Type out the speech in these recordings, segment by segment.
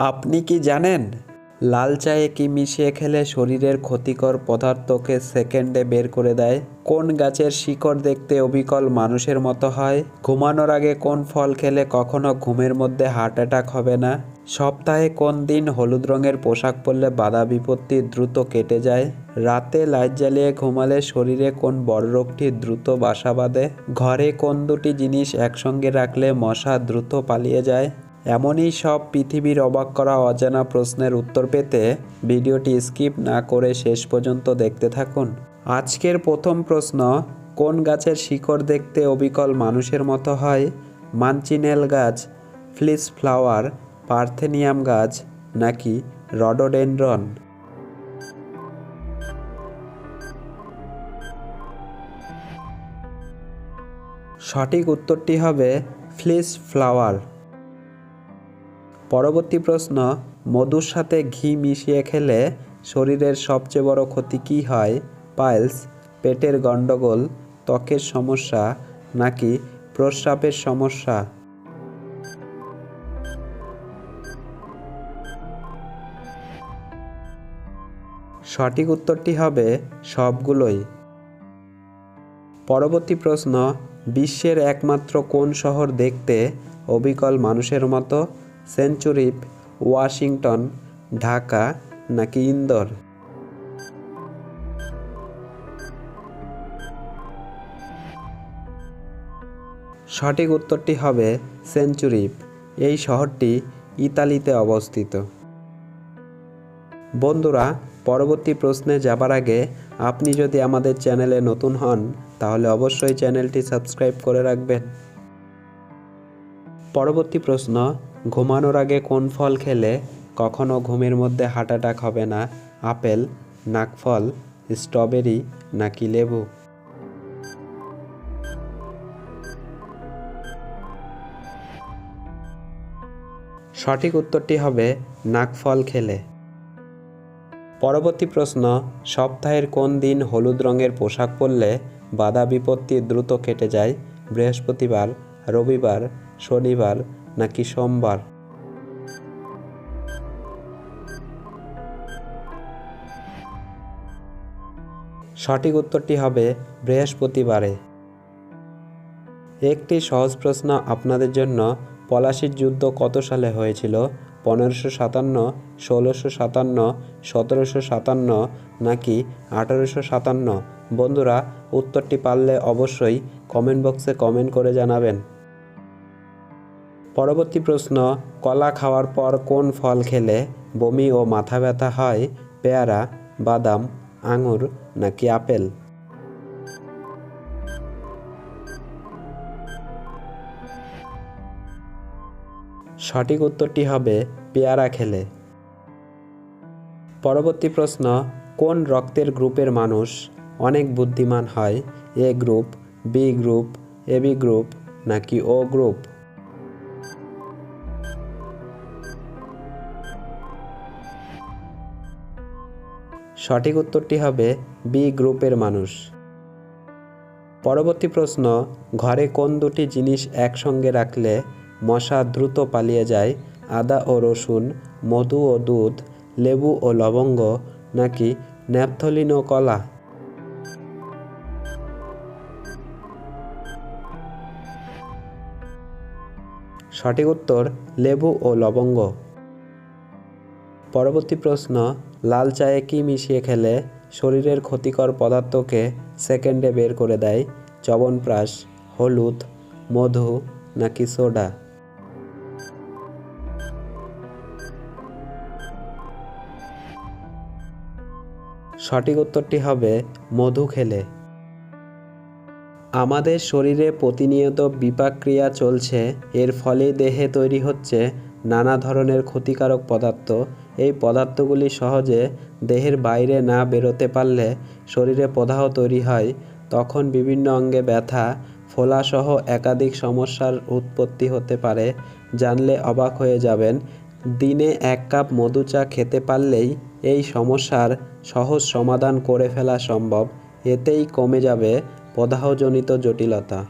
আপনি কি জানেন? লাল চায়ে কি মিশিয়ে খেলে শরীরের ক্ষতিকর পদার্থকে সেকেন্ডে বের করে দেয়? কোন গাছের শিকড় দেখতে অবিকল মানুষের মতো হয়? ঘুমানোর আগে কোন ফল খেলে কখনো ঘুমের মধ্যে হার্ট অ্যাটাক হবে না? সপ্তাহে কোন দিন হলুদ রঙের পোশাক পরলে বাধা বিপত্তি দ্রুত কেটে যায়? রাতে লাইট জ্বালিয়ে ঘুমালে শরীরে কোন বড় রোগটি দ্রুত বাসা বাঁধে? ঘরে কোন দুটি জিনিস একসঙ্গে রাখলে মশা দ্রুত পালিয়ে যায়? এমনই সব পৃথিবীর অবাক করা অজানা প্রশ্নের উত্তর পেতে ভিডিওটি স্কিপ না করে শেষ পর্যন্ত দেখতে থাকুন। আজকের প্রথম প্রশ্ন, কোন গাছের শিকড় দেখতে অবিকল মানুষের মতো হয়? মানচিনেল গাছ, ফ্লিস ফ্লাওয়ার, পার্থেনিয়াম গাছ নাকি রডোডেনড্রন? সঠিক উত্তরটি হবে ফ্লিস ফ্লাওয়ার। পরবর্তী প্রশ্ন, মধুর সাথে ঘি মিশিয়ে খেলে শরীরের সবচেয়ে বড় ক্ষতি কী হয়? পাইলস, পেটের গণ্ডগোল ত্বকের সমস্যা নাকি প্রস্রাবের সমস্যা? সঠিক উত্তরটি হবে সবগুলোই। পরবর্তী প্রশ্ন, বিশ্বের একমাত্র কোন শহর দেখতে অবিকল মানুষের মতো? সেঞ্চুরিপ ওয়াশিংটন, ঢাকা নাকি ইন্দোর? সঠিক উত্তরটি হবে সেঞ্চুরিপ এই শহরটি ইতালিতে অবস্থিত। বন্ধুরা, পরবর্তী প্রশ্নে যাবার আগে আপনি যদি আমাদের চ্যানেলে নতুন হন, তাহলে অবশ্যই চ্যানেলটি সাবস্ক্রাইব করে রাখবেন। পরবর্তী প্রশ্ন ঘুমানোর আগে কোন ফল খেলে কখনো ঘুমের মধ্যে হার্ট অ্যাটাক হবে না? আপেল নাকফল স্ট্রবেরি নাকি লেবু? সঠিক উত্তরটি হবে নাকফল খেলে। পরবর্তী প্রশ্ন, সপ্তাহের কোন দিন হলুদ রঙের পোশাক পরলে বাধা বিপত্তি দ্রুত কেটে যায়? বৃহস্পতিবার, রবিবার, শনিবার নাকি সোমবার? সঠিক উত্তরটি হবে বৃহস্পতিবারে। একটি সহজ প্রশ্ন আপনাদের জন্য, পলাশির যুদ্ধ কত সালে হয়েছিল? পনেরোশো সাতান্ন, ষোলোশো সাতান্ন, সতেরোশো সাতান্ন নাকি আঠারোশো সাতান্ন? বন্ধুরা, উত্তরটি পারলে অবশ্যই কমেন্ট বক্সে কমেন্ট করে জানাবেন। পরবর্তী প্রশ্ন, কলা খাওয়ার পর কোন ফল খেলে বমি ও মাথা ব্যথা হয়, পেয়ারা, বাদাম, আঙুর নাকি আপেল? সঠিক উত্তরটি হবে পেয়ারা খেলে। পরবর্তী প্রশ্ন, কোন রক্তের গ্রুপের মানুষ অনেক বুদ্ধিমান হয়, A group, B group AB group নাকি ও গ্রুপ? সঠিক উত্তরটি হবে বি গ্রুপের মানুষ। পরবর্তী প্রশ্ন, ঘরে কোন দুটি জিনিস একসঙ্গে রাখলে মশা দ্রুত পালিয়ে যায়, আদা ও রসুন, মধু ও দুধ, লেবু ও লবঙ্গ, নাকি ন্যাপথলিন ও কলা? সঠিক উত্তর, লেবু ও লবঙ্গ। পরবর্তী প্রশ্ন লাল চায়ে কি মিশিয়ে খেলে শরীরের ক্ষতিকর পদার্থকে সেকেন্ডে বের করে দেয় চবনপ্রাশ হলুদ, মধু নাকি সোডা? সঠিক উত্তরটি হবে মধু খেলে। আমাদের শরীরে প্রতিনিয়ত বিপাক ক্রিয়া চলছে, এর ফলে দেহে তৈরি হচ্ছে নানা ধরনের ক্ষতিকারক পদার্থ এই পদার্থগুলি সহজে দেহের বাইরে না বেরোতে পারলে শরীরে প্রদাহ তৈরি হয়। তখন বিভিন্ন অঙ্গে ব্যথা, ফোলাসহ একাধিক সমস্যার উৎপত্তি হতে পারে, জানলে অবাক হয়ে যাবেন। দিনে এক কাপ মধু চা খেতে পারলেই এই সমস্যার সহজ সমাধান করে ফেলা সম্ভব। এতেই কমে যাবে প্রদাহজনিত জটিলতা।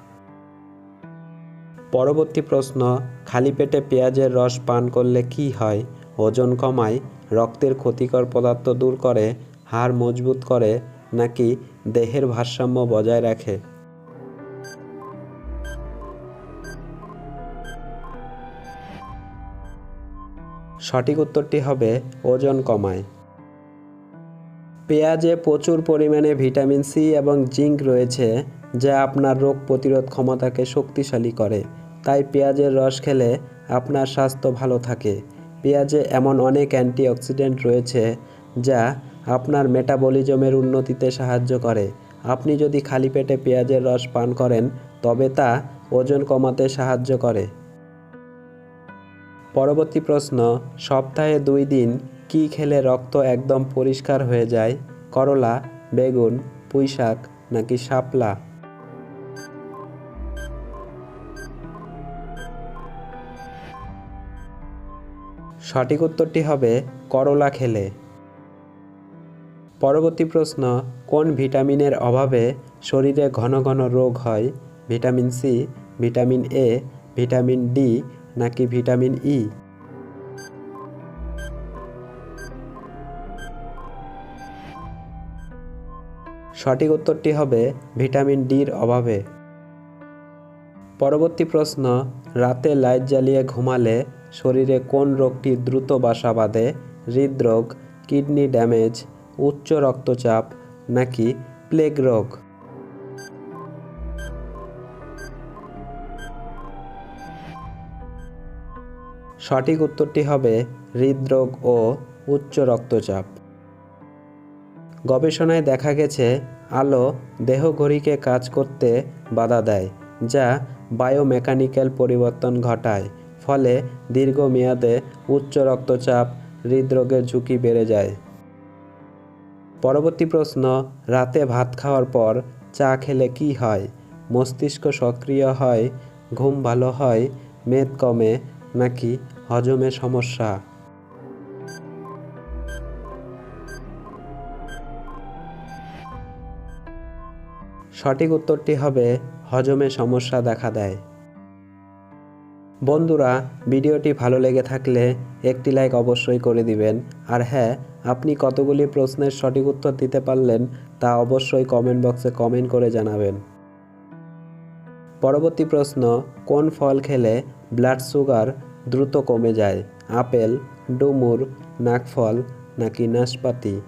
পরবর্তী প্রশ্ন, খালি পেটে পেঁয়াজের রস পান করলে কি হয়? ওজন কমায়, রক্তের ক্ষতিকর পদার্থ দূর করে, হাড় মজবুত করে, নাকি দেহের ভারসাম্য বজায় রাখে। সঠিক উত্তরটি হবে ওজন কমায়। পেঁয়াজে প্রচুর পরিমাণে ভিটামিন সি এবং জিঙ্ক রয়েছে, যা আপনার রোগ প্রতিরোধ ক্ষমতাকে শক্তিশালী করে। তাই পেঁয়াজের রস খেলে আপনার স্বাস্থ্য ভালো থাকে। পেঁয়াজে এমন অনেক অ্যান্টিঅক্সিডেন্ট রয়েছে যা আপনার মেটাবলিজমের উন্নতিতে সাহায্য করে। আপনি যদি খালি পেটে পেঁয়াজের রস পান করেন, তবে তা ওজন কমাতে সাহায্য করে। পরবর্তী প্রশ্ন, সপ্তাহে দুই দিন কি খেলে রক্ত একদম পরিষ্কার হয়ে যায়? করলা, বেগুন, পুঁইশাক নাকি শাপলা? সঠিক উত্তরটি হবে করলা খেলে। পরবর্তী প্রশ্ন, কোন ভিটামিনের অভাবে শরীরে ঘন ঘন রোগ হয়? Vitamin C, vitamin A, vitamin D নাকি ভিটামিন ই? সঠিক উত্তরটি হবে ভিটামিন ডির অভাবে। পরবর্তী প্রশ্ন, রাতে লাইট জ্বালিয়ে ঘুমালে শরীরে কোন রোগটি দ্রুত বাসা বাঁধে? হৃদরোগ, কিডনি ড্যামেজ, উচ্চ রক্তচাপ নাকি প্লেগ রোগ? সঠিক উত্তরটি হবে হৃদরোগ ও উচ্চ রক্তচাপ। গবেষণায় দেখা গেছে, আলো দেহঘড়িকে কাজ করতে বাধা দেয়, যা বায়োমেকানিক্যাল পরিবর্তন ঘটায়। ফলে দীর্ঘমেয়াদে উচ্চ রক্তচাপ হৃদরোগের ঝুঁকি বেড়ে যায়। পরবর্তী প্রশ্ন, রাতে ভাত খাওয়ার পর চা খেলে কি হয়? মস্তিষ্ক সক্রিয় হয়? ঘুম ভালো হয়? মেদ কমে? নাকি হজমে সমস্যা? সঠিক উত্তরটি হবে, হজমে সমস্যা দেখা দেয়। বন্ধুরা, ভিডিওটি ভালো লেগে থাকলে একটি লাইক অবশ্যই করে দিবেন। আর হ্যাঁ আপনি কতগুলি প্রশ্নের সঠিক উত্তর দিতে পারলেন তা অবশ্যই কমেন্ট বক্সে কমেন্ট করে জানাবেন। পরবর্তী প্রশ্ন, কোন ফল খেলে ব্লাড সুগার দ্রুত কমে যায়? আপেল, ডুমুর নাকফল নাকি নাশপাতি?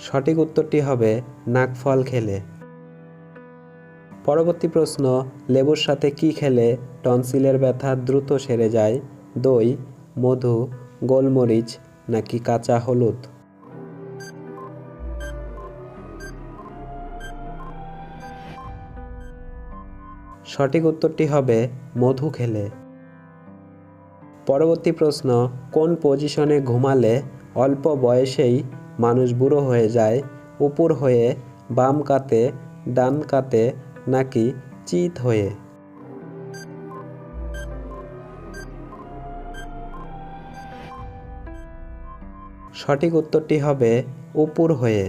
সঠিক উত্তরটি হবে নাকফল খেলে। পরবর্তী প্রশ্ন, লেবুর সাথে কি খেলে টনসিলের ব্যথা দ্রুত সেরে যায়? দই, মধু, গোলমরিচ নাকি কাঁচা হলুদ? সঠিক উত্তরটি হবে মধু খেলে। পরবর্তী প্রশ্ন, কোন পজিশনে ঘুমালে অল্প বয়সেই মানুষ বুড়ো হয়ে যায়, উপর হয়ে, বাম কাতে, ডান কাতে নাকি চিত হয়ে। সঠিক উত্তরটি হবে উপর হয়ে।